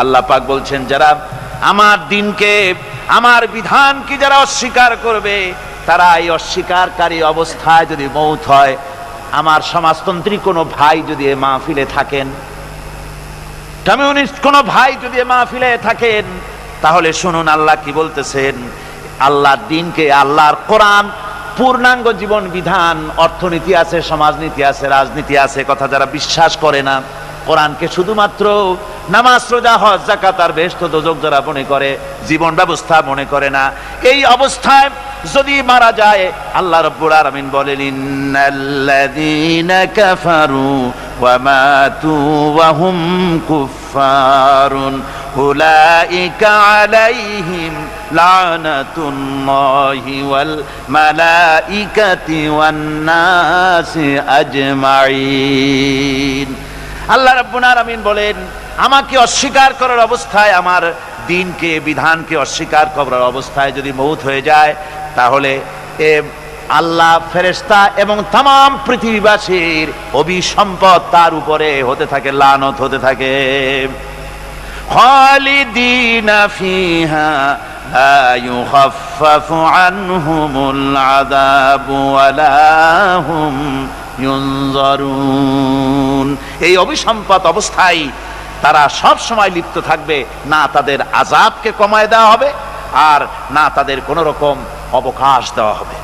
আল্লাহ পাক বলছেন, যারা আমার দিনকে, আমার বিধানকে যারা অস্বীকার করবে, তারা এই অস্বীকারী অবস্থায় যদি মৌত হয়, আমার সমাজতন্ত্রী কোনো ভাই যদি এ মাহফিলে থাকেন, কমিউনিস্ট কোন ভাই যদি এ মাহফিলে থাকেন, তাহলে শুনুন আল্লাহ কি বলতেছেন আল্লাহর দিনকে আল্লাহর কোরআন, পূর্ণাঙ্গ জীবন বিধান, অর্থনীতি আছে, সমাজনীতি আছে, রাজনীতি আছে, কথা যারা বিশ্বাস করে না, কোরআনকে শুধুমাত্র নামাজ, রোজা, হজ জাকাত আর বেহেশত দোজক যারা মনে করে, জীবন ব্যবস্থা মনে করে না। এই অবস্থায় যদি মারা যায়, আল্লাহ রব্বুল আলামিন বলেন, ইন্নাল্লাযীনা কাফারু ওয়া মাতু ওয়া হুম কুফফারুন। উলাইকা আলাইহিম লানাতুল্লাহি ওয়াল মালাইকাতি ওয়ান নাসি আজমাইন আল্লাহ রাব্বুল আলামিন বলেন আমাকে অস্বীকার করার অবস্থায়, আমার দিনকে, বিধানকে অস্বীকার করার অবস্থায় যদি মৌত হয়ে যায়, তাহলে এ আল্লাহ ফেরেশতা এবং তাম পৃথিবীবাসীর অভিসম্পদ তার উপরে হতে থাকে, লানত হতে থাকে। ফিহা এই অভিসম্পদ অবস্থায় তারা সব সময় লিপ্ত থাকবে, না তাদের আজাবকে কমায় দেওয়া হবে, আর না তাদের কোনো রকম অবকাশ দেওয়া হবে।